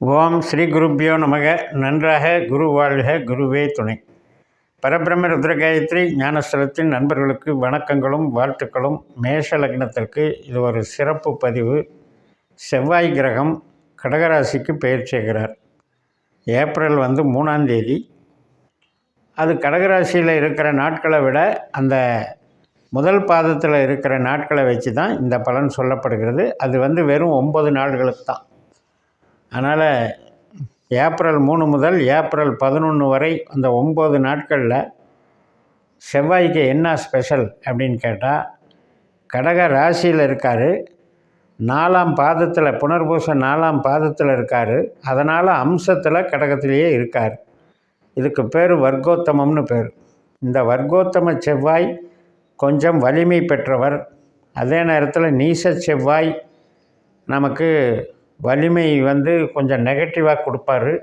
ஓம் ஸ்ரீ குருப்பியோ நமக. நன்றாக குரு வாழ்க குருவே துணை. பரபிரம்ம ருத்ரகாயத்ரி ஞானஸ்தலத்தின் நண்பர்களுக்கு வணக்கங்களும் வாழ்த்துக்களும். மேஷ லக்னத்திற்கு இது ஒரு சிறப்பு பதிவு. செவ்வாய் கிரகம் கடகராசிக்கு பெயர் செய்கிறார் ஏப்ரல் வந்து மூணாம் தேதி. அது கடகராசியில் இருக்கிற நாட்களை விட அந்த முதல் பாதத்தில் இருக்கிற நாட்களை வச்சு தான் இந்த பலன் சொல்லப்படுகிறது. அது வந்து வெறும் ஒம்பது நாள்களுக்கு தான். அதனால் ஏப்ரல் மூணு முதல் ஏப்ரல் பதினொன்று வரை அந்த ஒம்பது நாட்களில் செவ்வாய்க்கு என்ன ஸ்பெஷல் அப்படின்னு கேட்டால் கடக ராசியில் இருக்கார். நாலாம் பாதத்தில் புனர்பூச நாலாம் பாதத்தில் இருக்கார். அதனால் அம்சத்தில் கடகத்திலேயே இருக்கார். இதுக்கு பேர் வர்க்கோத்தமம்னு பேர். இந்த வர்க்கோத்தம செவ்வாய் கொஞ்சம் வலிமை பெற்றவர். அதே நேரத்தில் நீச செவ்வாய் நமக்கு வலிமை வந்து கொஞ்சம் நெகட்டிவாக கொடுப்பாரு.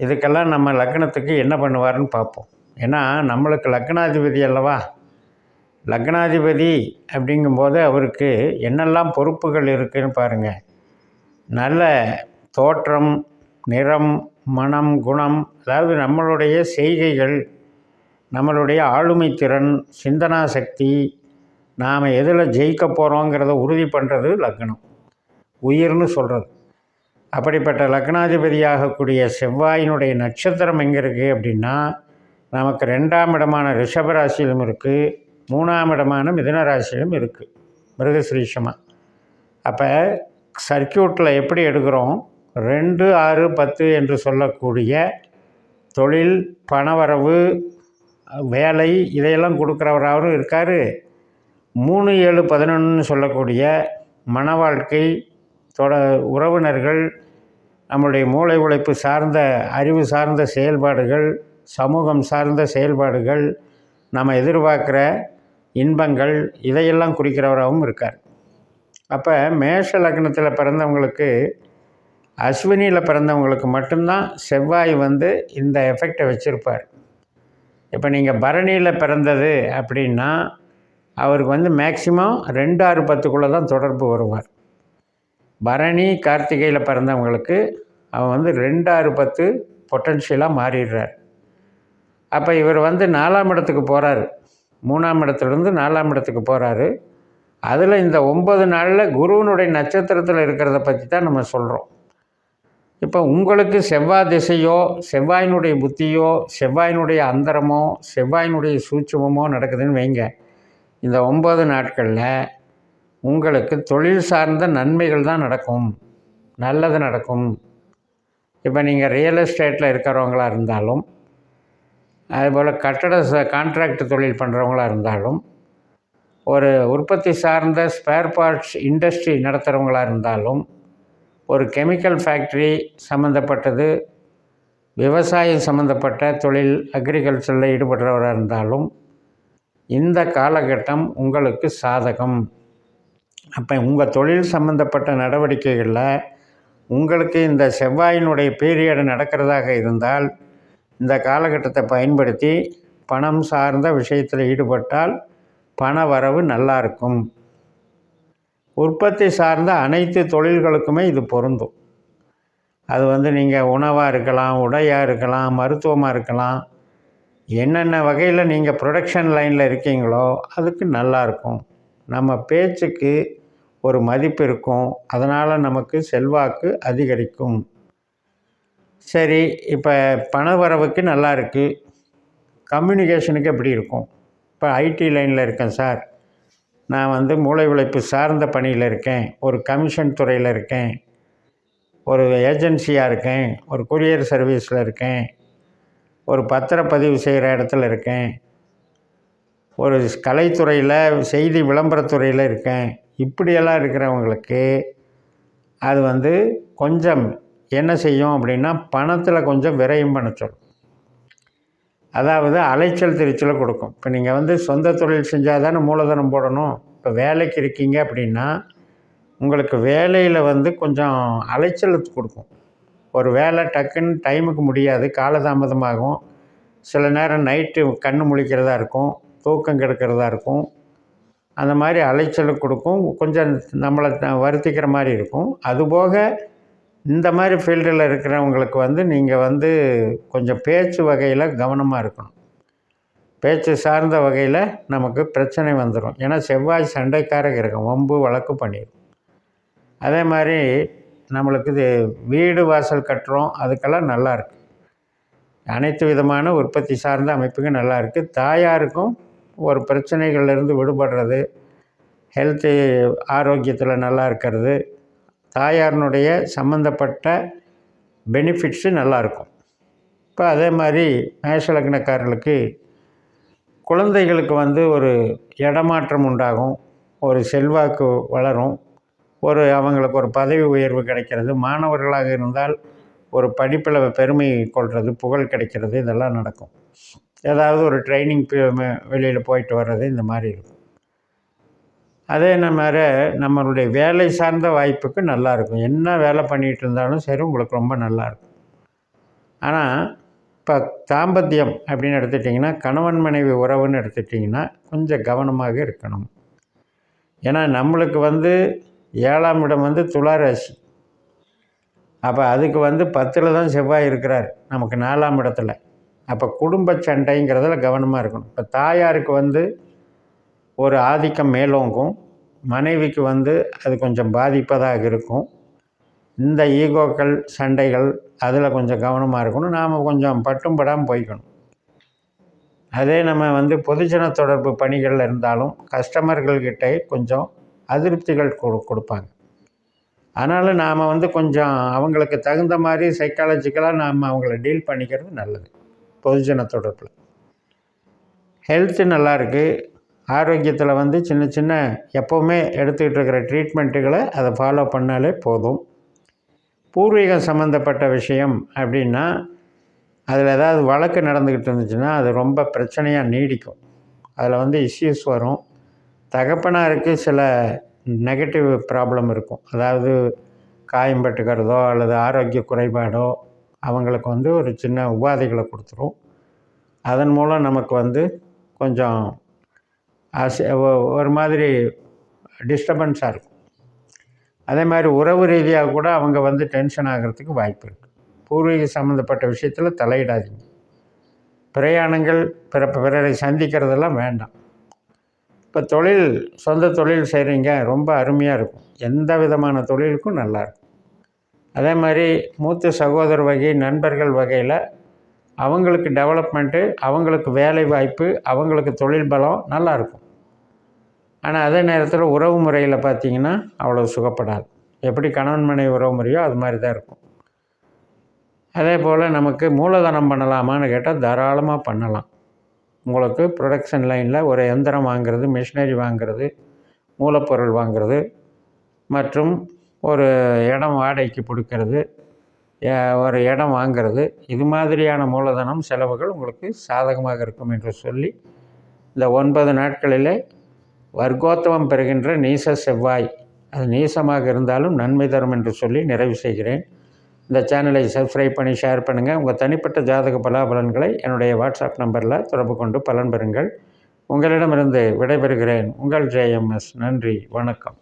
இதுக்கெல்லாம் நம்ம லக்னத்துக்கு என்ன பண்ணுவாருன்னு பார்ப்போம். ஏன்னா நம்மளுக்கு லக்னாதிபதி அல்லவா? லக்னாதிபதி அப்படிங்கும்போது அவருக்கு என்னெல்லாம் பொறுப்புகள் இருக்குதுன்னு பாருங்கள் நல்ல தோற்றம் நிறம் மனம் குணம் அதாவது நம்மளுடைய செய்கைகள் நம்மளுடைய ஆளுமை திறன் சிந்தனா சக்தி நாம் எதில் ஜெயிக்க போகிறோங்கிறத உறுதி பண்ணுறது லக்னம். உயிர்னு சொல்கிறது அப்படிப்பட்ட லக்னாதிபதியாகக்கூடிய செவ்வாயினுடைய நட்சத்திரம் எங்கே இருக்குது அப்படின்னா நமக்கு ரெண்டாம் இடமான ரிஷபராசியிலும் இருக்குது மூணாம் இடமான மிதன ராசியிலும் இருக்குது மிருகசிரீஷமாக அப்போ சர்க்கியூட்டில் எப்படி எடுக்கிறோம்? ரெண்டு ஆறு பத்து என்று சொல்லக்கூடிய தொழில் பணவரவு வேலை இதையெல்லாம் கொடுக்குறவராகவும் இருக்கார். மூணு ஏழு பதினொன்றுன்னு சொல்லக்கூடிய மன வாழ்க்கை தொட உறவினர்கள் நம்முடைய மூளை உழைப்பு சார்ந்த அறிவு சார்ந்த செயல்பாடுகள் சமூகம் சார்ந்த செயல்பாடுகள் நம்ம எதிர்பார்க்குற இன்பங்கள் இதையெல்லாம் குறிக்கிறவராகவும் இருக்கார். அப்போ மேஷ லக்னத்தில் பிறந்தவங்களுக்கு அஸ்வினியில் பிறந்தவங்களுக்கு மட்டும்தான் செவ்வாய் வந்து இந்த எஃபெக்டை வச்சுருப்பார். இப்போ நீங்கள் பரணியில் பிறந்தது அப்படின்னா அவருக்கு வந்து மேக்சிமம் ரெண்டு ஆறு பத்துக்குள்ளே தான் தொடர்பு வருவார். பரணி கார்த்திகையில் பிறந்தவங்களுக்கு அவன் வந்து ரெண்டு ஆறு பத்து பொட்டன்ஷியலாக மாறிடுறார். அப்போ இவர் வந்து நாலாம் இடத்துக்கு போகிறாரு மூணாம் இடத்துலேருந்து நாலாம் இடத்துக்கு போகிறாரு அதில் இந்த ஒம்பது நாளில் குருவனுடைய நட்சத்திரத்தில் இருக்கிறத பற்றி தான் நம்ம சொல்கிறோம் இப்போ உங்களுக்கு செவ்வாய் திசையோ செவ்வாயினுடைய புத்தியோ செவ்வாயினுடைய அந்தரமோ செவ்வாயினுடைய சூட்சமோ நடக்குதுன்னு வைங்க. இந்த ஒம்பது நாட்களில் உங்களுக்கு தொழில் சார்ந்த நன்மைகள் தான் நடக்கும். நல்லது நடக்கும். இப்போ நீங்கள் ரியல் எஸ்டேட்டில் இருக்கிறவங்களாக இருந்தாலும் அதுபோல் கட்டட ச கான்ட்ராக்ட் தொழில் பண்ணுறவங்களாக இருந்தாலும் ஒரு உற்பத்தி சார்ந்த ஸ்பேர் பார்ட்ஸ் இண்டஸ்ட்ரி நடத்துகிறவங்களாக இருந்தாலும் ஒரு கெமிக்கல் ஃபேக்ட்ரி சம்மந்தப்பட்டது விவசாயம் சம்மந்தப்பட்ட தொழில் அக்ரிகல்ச்சரில் ஈடுபடுறவராக இருந்தாலும் இந்த காலகட்டம் உங்களுக்கு சாதகம். அப்போ உங்கள் தொழில் சம்மந்தப்பட்ட நடவடிக்கைகளில் உங்களுக்கு இந்த செவ்வாயினுடைய பீரியடு நடக்கிறதாக இருந்தால் இந்த காலகட்டத்தை பயன்படுத்தி பணம் சார்ந்த விஷயத்தில் ஈடுபட்டால் பண வரவு நல்லா இருக்கும். உற்பத்தி சார்ந்த அனைத்து தொழில்களுக்குமே இது பொருந்தும். அது வந்து நீங்கள் உணவாக இருக்கலாம் உடையாக இருக்கலாம் மருத்துவமாக இருக்கலாம் என்னென்ன வகையில் நீங்கள் ப்ரொடக்ஷன் லைனில் இருக்கீங்களோ அதுக்கு நல்லாயிருக்கும் நம்ம பேச்சுக்கு ஒரு மதிப்பு இருக்கும். அதனால் நமக்கு செல்வாக்கு அதிகரிக்கும். சரி இப்போ பண வரவுக்கு நல்லா இருக்குது கம்யூனிகேஷனுக்கு எப்படி இருக்கும்? இப்போ ஐடி லைனில் இருக்கேன் சார். நான் வந்து மூளை உழைப்பு சார்ந்த பணியில் இருக்கேன். ஒரு கமிஷன் துறையில் இருக்கேன். ஒரு ஏஜென்சியாக இருக்கேன். ஒரு கொரியர் சர்வீஸில் இருக்கேன். ஒரு பத்திரப்பதிவு செய்கிற இடத்துல இருக்கேன். ஒரு கலைத்துறையில் செய்தி விளம்பரத்துறையில் இருக்கேன். இப்படியெல்லாம் இருக்கிறவங்களுக்கு அது வந்து கொஞ்சம் என்ன செய்யும் அப்படின்னா பணத்தில் கொஞ்சம் விரையும் பண்ண சொல்லும். அதாவது அலைச்சல் திருச்சலை கொடுக்கும். இப்போ நீங்கள் வந்து சொந்த தொழில் செஞ்சால் தானே மூலதனம் போடணும். இப்போ வேலைக்கு இருக்கீங்க அப்படின்னா உங்களுக்கு வேலையில் வந்து கொஞ்சம் அலைச்சல் கொடுக்கும். ஒரு வேலை டக்குன்னு டைமுக்கு முடியாது காலதாமதமாகும். சில நேரம் நைட்டு கண் முழிக்கிறதா இருக்கும் தூக்கம் கெடுக்கிறதா இருக்கும். அந்த மாதிரி அலைச்சல் கொடுக்கும். கொஞ்சம் நம்மளை வருத்திக்கிற மாதிரி இருக்கும். அதுபோக இந்த மாதிரி ஃபீல்டில் இருக்கிறவங்களுக்கு வந்து நீங்கள் வந்து கொஞ்சம் பேச்சு வகையில் கவனமாக இருக்கணும். பேச்சு சார்ந்த வகையில் நமக்கு பிரச்சனை வந்துடும் ஏன்னா செவ்வாய் சண்டைக்காரங்க இருக்கும் வம்பு வழக்கு பண்ணிடும் அதே மாதிரி நம்மளுக்கு இது வீடு வாசல் கட்டுறோம் அதுக்கெல்லாம் நல்லாயிருக்கு அனைத்து விதமான உற்பத்தி சார்ந்த அமைப்புக்கும் நல்லாயிருக்கு தாயாருக்கும் ஒரு பிரச்சனைகள்லேருந்து விடுபடுறது ஹெல்த்து ஆரோக்கியத்தில் நல்லா இருக்கிறது தாயாரினுடைய சம்மந்தப்பட்ட பெனிஃபிட்ஸு நல்லாயிருக்கும் இப்போ அதே மாதிரி மேஷலக்னக்காரர்களுக்கு குழந்தைகளுக்கு வந்து ஒரு இடமாற்றம் உண்டாகும் ஒரு செல்வாக்கு வளரும் ஒரு அவங்களுக்கு ஒரு பதவி உயர்வு கிடைக்கிறது மாணவர்களாக இருந்தால் ஒரு படிப்பில் பெருமை கொள்வது புகழ் கிடைக்கிறது இதெல்லாம் நடக்கும். ஏதாவது ஒரு ட்ரைனிங் வெளியில் போயிட்டு வர்றது இந்த மாதிரி இருக்கும். அதே மாதிரி நம்மளுடைய வேலை சார்ந்த வாய்ப்புக்கு நல்லாயிருக்கும் என்ன வேலை பண்ணிகிட்டு இருந்தாலும் சரி உங்களுக்கு ரொம்ப நல்லாயிருக்கும் ஆனால் இப்போ தாம்பத்தியம் அப்படின்னு எடுத்துட்டிங்கன்னா கணவன் மனைவி உறவுன்னு எடுத்துட்டிங்கன்னா கொஞ்சம் கவனமாக இருக்கணும். ஏன்னா நம்மளுக்கு வந்து ஏழாம் இடம் வந்து துளாராசி. அப்போ அதுக்கு வந்து பத்தில் தான் செவ்வாய் இருக்கிறார். நமக்கு நாலாம் இடத்துல. அப்போ குடும்ப சண்டைங்கிறதுல கவனமாக இருக்கணும். இப்போ தாயாருக்கு வந்து ஒரு ஆதிக்கம் மேலோங்கும். மனைவிக்கு வந்து அது கொஞ்சம் பாதிப்பதாக இருக்கும். இந்த ஈகோக்கள் சண்டைகள் அதில் கொஞ்சம் கவனமாக இருக்கணும். நாம் கொஞ்சம் பட்டும் படாமல் போய்க்கணும். அதே நம்ம வந்து பொதுஜன தொடர்பு பணிகளில் இருந்தாலும் கஸ்டமர்கள்கிட்ட கொஞ்சம் அதிருப்திகள் கொடு கொடுப்பாங்க. அதனால் நாம் வந்து கொஞ்சம் அவங்களுக்கு தகுந்த மாதிரி சைக்காலஜிக்கலாக நாம் அவங்கள டீல் பண்ணிக்கிறது நல்லது. பொதுஜன தொடர்பில். ஹெல்த்து நல்லாயிருக்கு ஆரோக்கியத்தில் வந்து சின்ன சின்ன எப்போவுமே எடுத்துக்கிட்டு இருக்கிற ட்ரீட்மெண்ட்டுகளை அதை ஃபாலோ பண்ணாலே போதும். பூர்வீகம் சம்மந்தப்பட்ட விஷயம் அப்படின்னா அதில் ஏதாவது வழக்கு நடந்துக்கிட்டு இருந்துச்சுன்னா அது ரொம்ப பிரச்சனையாக நீடிக்கும். அதில் வந்து இஷ்யூஸ் வரும். தகப்பனாருக்கு சில நெகட்டிவ் ப்ராப்ளம் இருக்கும். அதாவது காயம் பட்டுக்கிறதோ அல்லது ஆரோக்கிய குறைபாடோ அவங்களுக்கு வந்து ஒரு சின்ன உபாதைகளை கொடுத்துரும். அதன் மூலம் நமக்கு வந்து கொஞ்சம் ஒரு மாதிரி டிஸ்டர்பன்ஸாக இருக்கும். அதே மாதிரி உறவு ரீதியாக கூட அவங்க வந்து டென்ஷன் ஆகிறதுக்கு வாய்ப்பு இருக்குது பூர்வீக சம்மந்தப்பட்ட விஷயத்தில் தலையிடாதீங்க. பிரயாணங்கள் பிற பிறரை சந்திக்கிறதெல்லாம் வேண்டாம். இப்போ தொழில் சொந்த தொழில் செய்கிறீங்க ரொம்ப அருமையாக இருக்கும். எந்த விதமான தொழிலுக்கும் நல்லாயிருக்கும் அதே மாதிரி மூத்த சகோதர வகை நண்பர்கள் வகையில் அவங்களுக்கு டெவலப்மெண்ட்டு அவங்களுக்கு வேலை வாய்ப்பு அவங்களுக்கு தொழில் பலம் நல்லாயிருக்கும் ஆனால் அதே நேரத்தில் உறவு முறையில் பார்த்திங்கன்னா அவ்வளோ சுகப்படாது. எப்படி கணவன் மனைவி உறவு முறையோ அது மாதிரி தான் இருக்கும். அதே போல் நமக்கு மூலதனம் பண்ணலாமான்னு கேட்டால் தாராளமாக பண்ணலாம். உங்களுக்கு ப்ரொடக்ஷன் லைனில் ஒரு எந்திரம் வாங்கிறது மிஷினரி வாங்கிறது மூலப்பொருள் வாங்கிறது மற்றும் ஒரு இடம் வாடகைக்கு கொடுக்கறது ஒரு இடம் வாங்கிறது இது மாதிரியான மூலதனம் செலவுகள் உங்களுக்கு சாதகமாக இருக்கும் என்று சொல்லி இந்த ஒன்பது நாட்களிலே வர்க்கோத்தமம் பெறுகின்ற நீச செவ்வாய் அது நீசமாக இருந்தாலும் நன்மை தரும் என்று சொல்லி நிறைவு செய்கிறேன். இந்த சேனலை சப்ஸ்கிரைப் பண்ணி ஷேர் பண்ணுங்கள் உங்கள் தனிப்பட்ட ஜாதக பலாபலன்களை என்னுடைய வாட்ஸ்அப் நம்பரில் தொடர்பு கொண்டு பலன் பெறுங்கள். உங்களிடமிருந்து விடைபெறுகிறேன். உங்கள் ஜேஎம்எஸ் நன்றி. வணக்கம்.